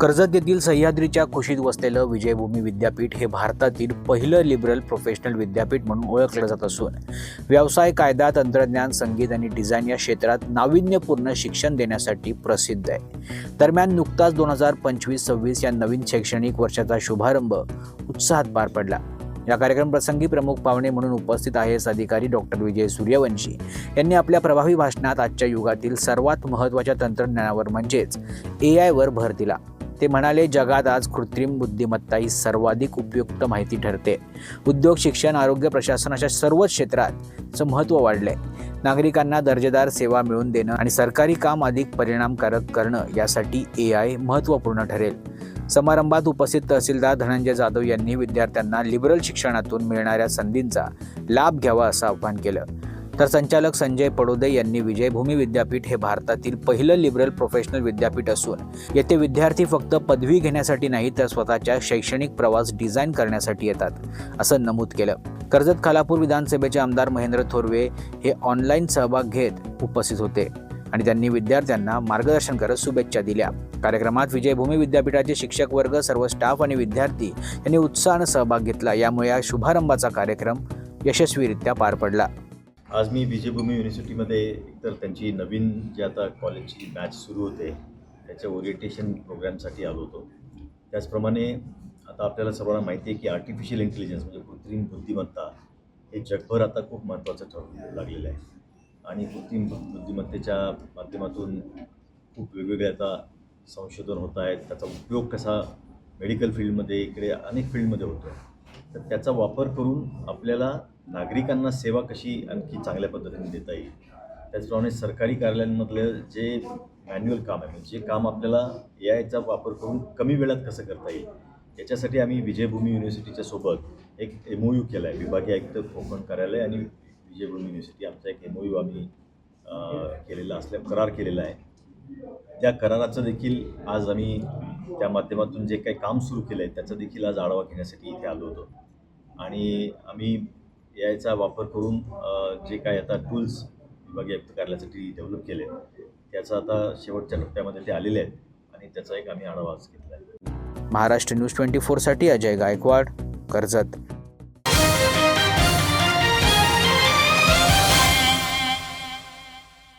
कर्जत येथील सह्याद्रीच्या खुशीत वसलेलं विजयभूमी विद्यापीठ हे भारतातील पहिलं लिबरल प्रोफेशनल विद्यापीठ म्हणून ओळखलं जात असून व्यवसाय कायदा तंत्रज्ञान संगीत आणि डिझाईन या क्षेत्रात नाविन्यपूर्ण शिक्षण देण्यासाठी प्रसिद्ध आहे. दरम्यान नुकताच दोन हजार पंचवीस सव्वीस या नवीन शैक्षणिक वर्षाचा शुभारंभ उत्साहात पार पडला. या कार्यक्रम प्रसंगी प्रमुख पाहुणे म्हणून उपस्थित आय एस अधिकारी डॉक्टर विजय सूर्यवंशी. यांनी आपल्या प्रभावी भाषणात आजच्या युगातील सर्वात महत्त्वाच्या तंत्रज्ञानावर म्हणजेच ए आयवर भर दिला. ते म्हणाले जगात आज कृत्रिम बुद्धिमत्ता ही सर्वाधिक उपयुक्त माहिती ठरते. उद्योग शिक्षण आरोग्य प्रशासन अशा सर्वच क्षेत्रातचं महत्त्व वाढलंय. नागरिकांना दर्जेदार सेवा मिळवून देणं आणि सरकारी काम अधिक परिणामकारक करणं यासाठी ए आय महत्त्वपूर्ण ठरेल. समारंभात उपस्थित तहसीलदार धनंजय जाधव यांनी विद्यार्थ्यांना लिबरल शिक्षणातून मिळणाऱ्या संधींचा लाभ घ्यावा असं आवाहन केलं. तर संचालक संजय पडोदे यांनी विजयभूमी विद्यापीठ हे भारतातील पहिलं लिबरल प्रोफेशनल विद्यापीठ असून येथे विद्यार्थी फक्त पदवी घेण्यासाठी नाही तर स्वतःच्या शैक्षणिक प्रवास डिझाईन करण्यासाठी येतात असं नमूद केलं. कर्जत खालापूर विधानसभेचे आमदार महेंद्र थोरवे हे ऑनलाईन सहभाग घेत उपस्थित होते आणि त्यांनी विद्यार्थ्यांना मार्गदर्शन करत शुभेच्छा दिल्या. कार्यक्रमात विजयभूमी विद्यापीठाचे शिक्षक वर्ग सर्व स्टाफ आणि विद्यार्थी यांनी उत्साहानं सहभाग घेतला. यामुळे या शुभारंभाचा कार्यक्रम यशस्वीरित्या पार पडला. आज मी विजयभूमी युनिव्हर्सिटीमध्ये एकतर त्यांची नवीन जी आता कॉलेजची बॅच सुरू होते त्याच्या ओरिएंटेशन प्रोग्रामसाठी आलो होतो. त्याचप्रमाणे आता आपल्याला सर्वांना माहिती आहे की आर्टिफिशियल इंटेलिजन्स म्हणजे कृत्रिम बुद्धिमत्ता हे जगभर आता खूप महत्त्वाचं ठरू लागलेलं आहे. आणि कृत्रिम बुद्धिमत्तेच्या माध्यमातून खूप वेगवेगळे आता संशोधन होत आहेत त्याचा उपयोग कसा मेडिकल फील्डमध्ये इकडे अनेक फील्डमध्ये होतो तर त्याचा वापर करून आपल्याला नागरिकांना सेवा कशी आणखी चांगल्या पद्धतीने देता येईल त्याचप्रमाणे सरकारी कार्यालयांमधलं जे मॅन्युअल काम आहे म्हणजे जे काम आपल्याला ए आयचा वापर करून कमी वेळात कसं करता येईल याच्यासाठी आम्ही विजयभूमी युनिव्हर्सिटीच्या सोबत एक एम ओ यू केला आहे विभागीय आयुक्त कोकण कार्यालय आणि विजयभूमी युनिव्हर्सिटी आमचा एक एम ओ यू आम्ही केलेला असल्या करार केलेला आहे. त्या कराराचं देखील आज आम्ही त्या माध्यमातून जे काही काम सुरू केलं आहे त्याचा देखील आज आढावा घेण्यासाठी इथे आलो होतो. आणि आम्ही याचा वापर करून जे काय आता टूल्स विभागीय आयुक्त कार्यालयासाठी डेव्हलप केले त्याचा आता शेवटच्या टप्प्यामध्ये ते आलेले आहेत आणि त्याचा एक आम्ही आढावा आज घेतला आहे. महाराष्ट्र न्यूज ट्वेंटी फोरसाठी अजय गायकवाड कर्जत.